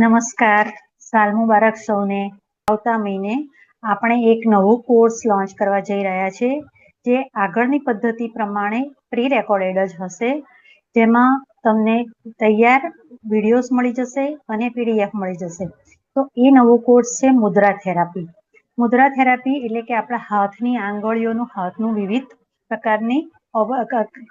નમસ્કાર. સાલ મુબારક સૌને. આવતા મહિને આપણે એક નવો કોર્સ લોન્ચ કરવા જઈ રહ્યા છે, જે આગળની પદ્ધતિ પ્રમાણે પ્રી રેકોર્ડેડ જ હશે. જેમાં તમને તૈયાર વિડીયોઝ મળી જશે અને પીડીએફ મળી જશે. તો એ નવો કોર્સ છે મુદ્રા થેરાપી. મુદ્રા થેરાપી એટલે કે આપણા હાથની આંગળીઓનું, હાથનું વિવિધ પ્રકારની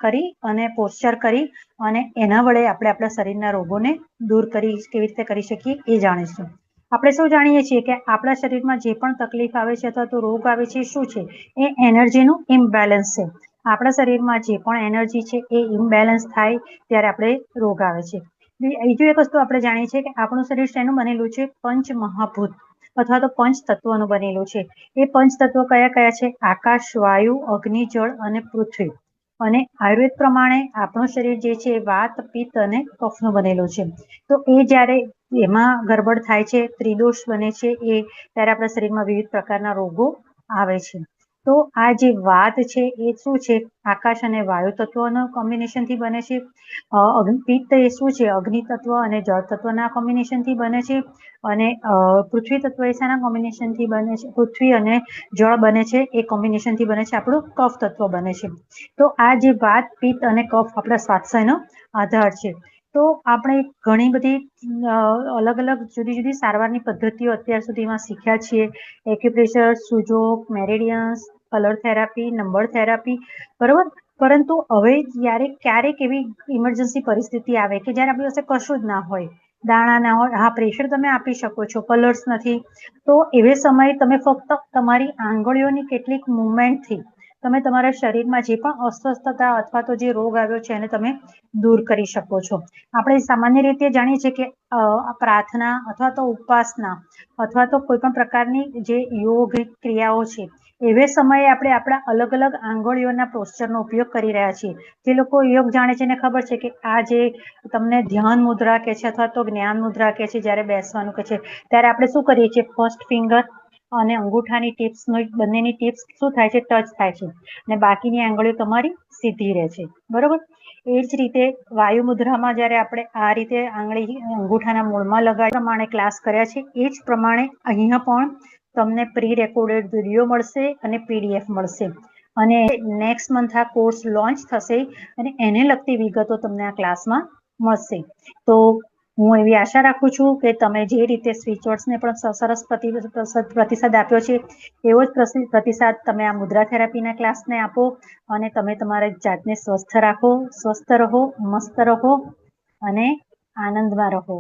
કરી અને પોસ્ચર કરી અને એના વડે આપણે આપણા શરીરના રોગોને દૂર કરી કેવી રીતે કરી શકીએ એ જાણીશું. આપણે સૌ જાણીએ છીએ કે આપણા શરીરમાં જે પણ તકલીફ આવે છે અથવા તો રોગ આવે છે, શું છે? એ એનર્જીનું ઇમ્બેલેન્સ છે. આપણા શરીરમાં જે પણ એનર્જી છે એ ઇમ્બેલેન્સ થાય ત્યારે આપણે રોગ આવે છે. બીજું એક વસ્તુ આપણે જાણીએ છીએ કે આપણું શરીર શેનું બનેલું છે? પંચ મહાભૂત અથવા તો પંચ તત્વોનું બનેલું છે. એ પંચ તત્વો કયા કયા છે? આકાશ, વાયુ, અગ્નિ, જળ અને પૃથ્વી. અને આયુર્વેદ પ્રમાણે આપણું શરીર જે છે વાત, પિત્ત અને કફનું બનેલું છે. તો એ જ્યારે એમાં ગરબડ થાય છે, ત્રિદોષ બને છે, એ ત્યારે આપણા શરીરમાં વિવિધ પ્રકારના રોગો આવે છે. તો આ જે વાત છે એ શું છે? આકાશ અને વાયુ તત્વોના કોમ્બિનેશનથી બને છે. પિત્ત એ શું છે? અગ્નિ તત્વ અને જળ તત્વના કોમ્બિનેશનથી બને છે અને પૃથ્વી તત્વ એ શાના કોમ્બિનેશનથી બને છે? પૃથ્વી અને જળ બને છે એ કોમ્બિનેશનથી બને છે. આપણું કફ તત્વ બને છે. તો આ જે વાત પિત્ત અને કફ આપણા સ્વાસ્થ્યનો આધાર છે. તો આપણે ઘણી બધી અલગ અલગ જુદી જુદી સારવારની પદ્ધતિઓ અત્યાર સુધીમાં શીખ્યા છીએ. Acupressure Sujok meridians colour therapy number therapy બરોબર? પરંતુ હવે જ્યારે ક્યારેક એવી ઇમરજન્સી પરિસ્થિતિ આવે કે જ્યારે આપણી પાસે કશું જ ના હોય, દાણા ના હોય, હા પ્રેશર તમે આપી શકો છો કલર્સ નથી, તો એવે સમયે તમે ફક્ત તમારી આંગળીઓની કેટલીક મુવમેન્ટથી તમે તમારા શરીરમાં જે પણ અસ્વસ્થતા અથવા તો જે રોગ આવ્યો છે એને તમે દૂર કરી શકો છો. આપણે સામાન્ય રીતે જાણીએ છીએ કે પ્રાર્થના અથવા તો ઉપાસના અથવા તો કોઈ પણ પ્રકારની જે યોગ ક્રિયાઓ છે એવે સમયે આપણે આપણા અલગ અલગ આંગળીઓના પોસ્ચરનો ઉપયોગ કરી રહ્યા છીએ. જે લોકો યોગ જાણે છે ને ખબર છે કે આ જે તમને ધ્યાન મુદ્રા કે છે અથવા તો જ્ઞાન મુદ્રા કે છે જ્યારે બેસવાનું કે છે, ત્યારે આપણે શું કરીએ છીએ? ફર્સ્ટ ફિંગર અને અંગૂઠાની ટિપ્સનો બંનેની ટિપ્સ શું થાય છે? ટચ થાય છે. અને બાકીની આંગળીઓ તમારી સીધી રહે છે. બરોબર? એ જ રીતે વાયુ મુદ્રામાં જ્યારે આપણે આ રીતે આંગળી અંગૂઠાના મૂળમાં લગાડી પ્રમાણે ક્લાસ કર્યા છે, એ જ પ્રમાણે અહીંયા પણ તમને પ્રી રેકોર્ડેડ વીડિયો મળશે અને પીડીએફ મળશે. અને નેક્સ્ટ મંથ આ કોર્સ લોન્ચ થશે અને એને લગતી વિગતો તમને આ ક્લાસમાં મળશે. તો હું એવી આશા રાખું છું કે તમે જે રીતે સ્વિચવર્ડ્સને પણ સરસ પ્રતિસાદ આપ્યો છે, એવો જ પ્રતિસાદ તમે આ મુદ્રા થેરાપીના ક્લાસને આપો અને તમે તમારા જાતને સ્વસ્થ રાખો, સ્વસ્થ રહો, મસ્ત રહો અને આનંદમાં રહો.